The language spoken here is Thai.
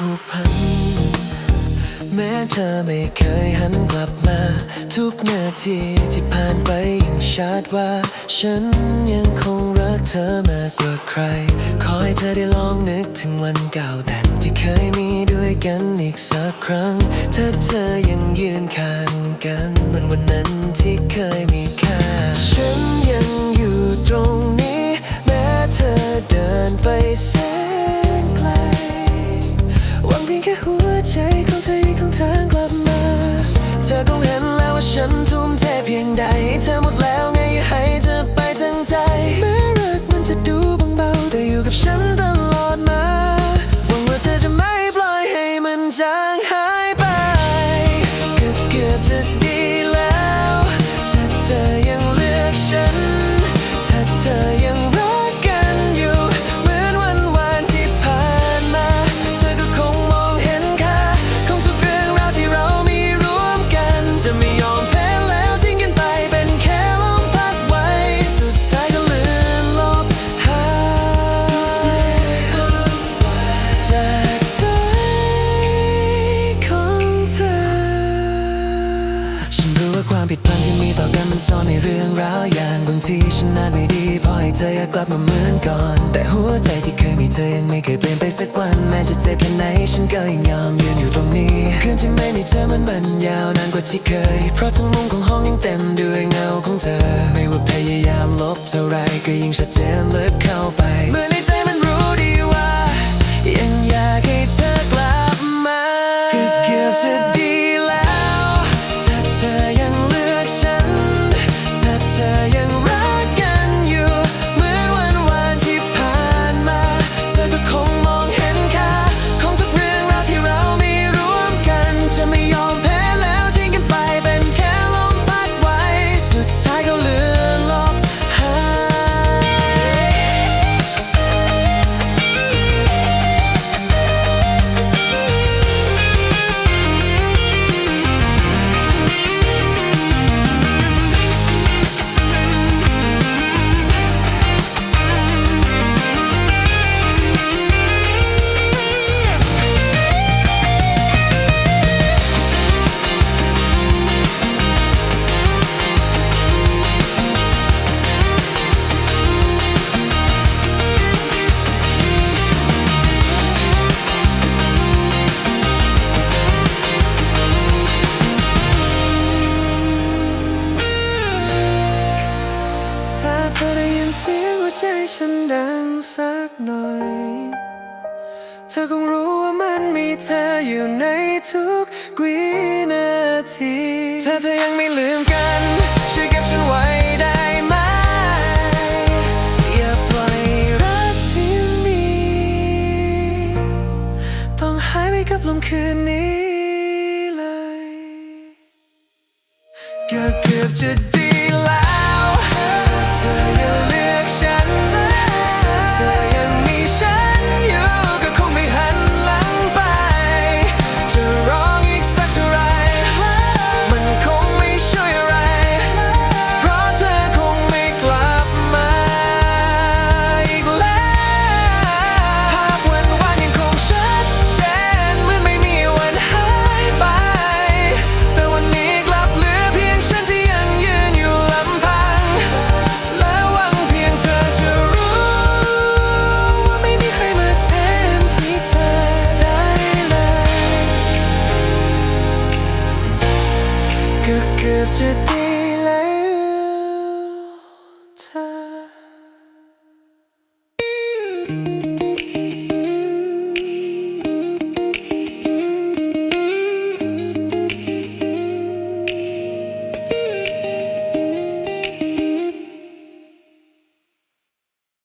ผูกพัน แม้เธอไม่เคยหันกลับมา ทุกนาทีที่ผ่านไปยังชัดว่า ฉันยังคงรักเธอมากกว่าใคร ขอให้เธอได้ลองนึกถึงวันเก่าแต่ที่เคยมีด้วยกันอีกสักครั้ง ถ้าเธอยังย ให้ ทีฉันนั้นไม่ดีพอให้เธออยากกลับมาเหมือนก่อน แต่หัวใจที่เคยมีเธอยังไม่เคยเปลี่ยนไปสักวัน แม้จะเจ็บแค่ไหนฉันก็ยังยอมยืนอยู่ตรงนี้ คืนที่ไม่มีเธอมันมันยาวนานกว่าที่เคย เพราะทุกมุมของห้องยังเต็มด้วยเงาของเธอ ไม่ว่าพยายามลบเท่าไรก็ยิ่งชัดเจนลึกเข้าไป เธอได้ยินเสียงหัวใจฉันดังสักหน่อย เธอคงรู้ว่ามันมีเธออยู่ในทุกวินาที เธอจะยังไม่ลืมกัน ช่วยเก็บฉันไว้ได้ไหม อย่าปล่อยรักที่มี ต้องหายไปกับลมคืนนี้เลยก็เกือบจะ 짙